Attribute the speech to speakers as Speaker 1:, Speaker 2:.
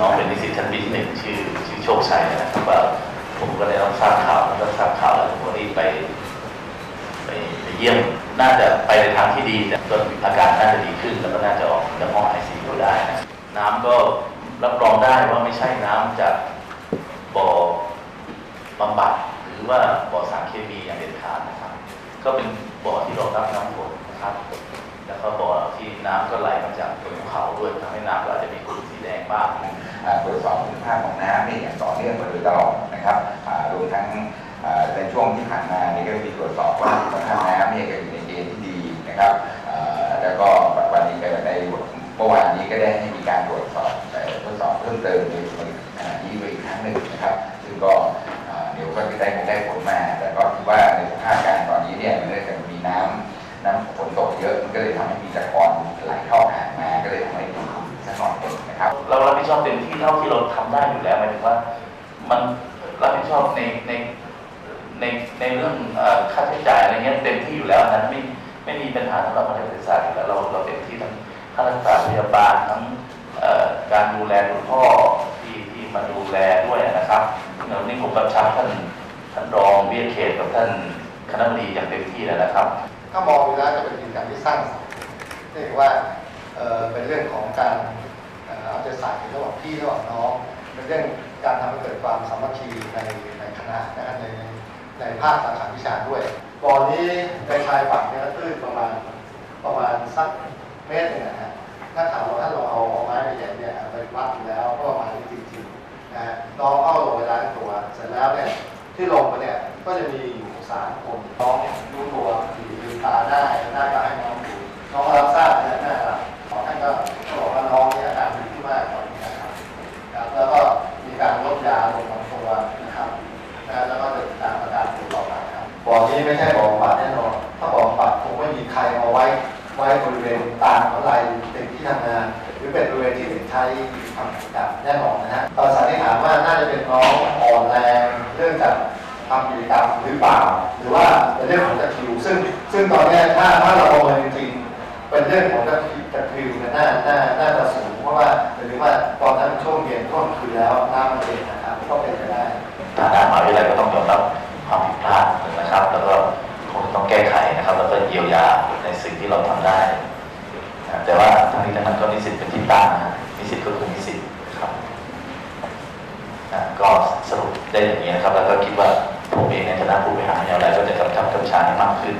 Speaker 1: น้องเป็นนิสิตชั้นปีที่หนึ่งชื่อชื่อโชคชัยนะครับว่าผมก็ได้รับทราบข่าวแล้วก็ทราบข่าวแล้วผมก็รีบไปไปไปเยี่ยมน่าจะไปในทางที่ดีแต่จนอาการน่าจะดีขึ้น แล้วก็น่าจะออกจากห้องไอซียูได้นะน้ำก็รับรองได้ว่าไม่ใช่น้ำจากบ่อบำบัดหรือว่าบ่อสารเคมีอย่างเด็ดขาดนะครับ ก็เป็นบ่อที่รองรับน้ำฝนนะครับ แล้วก็บ่อที่น้ำก็ไหลมาจากบนภูเขาด้วยทำให้น้ำก็อาจจะมีกลุ่มสีแดงบ้าง
Speaker 2: ตรวจสอบคุณภาพของน้ำเนี่ยอย่างต่อเนื่องมาโดยตลอดนะครับรวมทั้งในช่วงที่ผ่านมาเนี่ยก็มีตรวจสอบว่าคุณภาพน้ำเนี่ยก็อยู่ในเกณฑ์ที่ดีนะครับแล้วก็วันนี้ก็ในเมื่อวานนี้ก็ได้ให้มีการตรวจสอบทดสอบเพิ่มเติมในส่วนนี้ไปอีกครั้งหนึ่งนะครับ ซึ่งก็เดี๋ยวก็จะได้คงได้ผลมา แต่ก็คิดว่าในสภาพการตอนนี้เนี่ยมันเนื่องจากมีน้ำน้ำฝนตกเยอะมันก็เลยทำให้มีตะกอนไหลเข้าหางมาก็เลยทำให้มีขุ่นสักอนึ่งน ครับ
Speaker 1: เรารับผิดชอบเต็มที่เท่าที่เราทำได้อยู่แล้วหมายถึงว่า มันรับผิดชอบในในในในเรื่องค่าใช้จ่ายอะไรเงี้ยเต็มที่อยู่แล้วนั้นไม่ไม่มีปัญหาสำหรับนักศึกษาอยู่แล้วเราเราเต็มที่ทั้งค่ารักษาพยาบาลทั้งการดูแลคุณพ่อที่ที่มาดูแลด้วยนะครับเดี๋ยวนี้ผมกำชับท่านท่านรองเบียเขตกับท่านคณะบดีอย่างเต็มที่แล้วนะครับ
Speaker 3: ถ้ามองดูแล้วจะเป็นกิจกรรมที่สร้างสรรค์เรียกว่าเอ่อเป็นเรื่องของการ อาใจใส่ระหว่างพี่ระหว่างน้องเป็นเรื่องการทำให้เกิดความสามัคคีในในคณะนะครับในในภาคสาขาวิชาด้วยบ่อนี้ในชายฝั่งเนี่ยตื้นประมาณประมาณสักเมตรหนึงนะฮะถ้าถามว่าถ้าเราเอาเอาไม้ไปแหย่เนี่ยไปวัดดูแล้วก็ประมาณนี้จริงๆนะฮะน้องเข้าลงไปล้างตัวเสร็จแล้วเนี่ยที่ลงไปเนี่ยก็จะมีอยู่สามคนน้องรู้ตัวลืมตาได้หน้า อนี้ไม่ใช่บ่อบำบัดแน่นอนถ้าบ่อบำบัดคงไม่มีใครเอาไว้ ไว้บริเวณตามหัวไหล่เป็นที่ทำงาน หรือเป็นบริเวณที่เด็กใช้ทำกิจกรรมแน่นอนนะฮะตอนสันนิษฐานว่าน่าจะเป็นน้องอ่อนแรงเรื่องจากทำกิจกรรมหรือเปล่า หรือว่าเป็นเรื่องของตะคริวซึ่งซึ่งตอนนี้ถ้าถ้าเราประเมินจริงเป็นเรื่องของตะคริวตะคริวเนี่ยน่าน่าน่าจะสูงเพราะว่าหรือว่าตอนนั้นช่วงเย็นต้นคืนแล้วน้ำมันเย็นนะครับก็เป็นไปได้
Speaker 1: ทางด้ามหาวิทยาลัยก็ต้อง ที่เราทำได้นะแต่ว่าทั้งนี้ทั้งนั้นก็นิสิตเป็นที่ตั้งนะฮะนิสิตก็คือนิสิตครับนะก็สรุปได้อย่างนี้นะครับ แล้วก็คิดว่าผมเองในฐานะผู้บริหารมหาวิทยาลัยก็จะกำกับกำชาให้มากขึ้น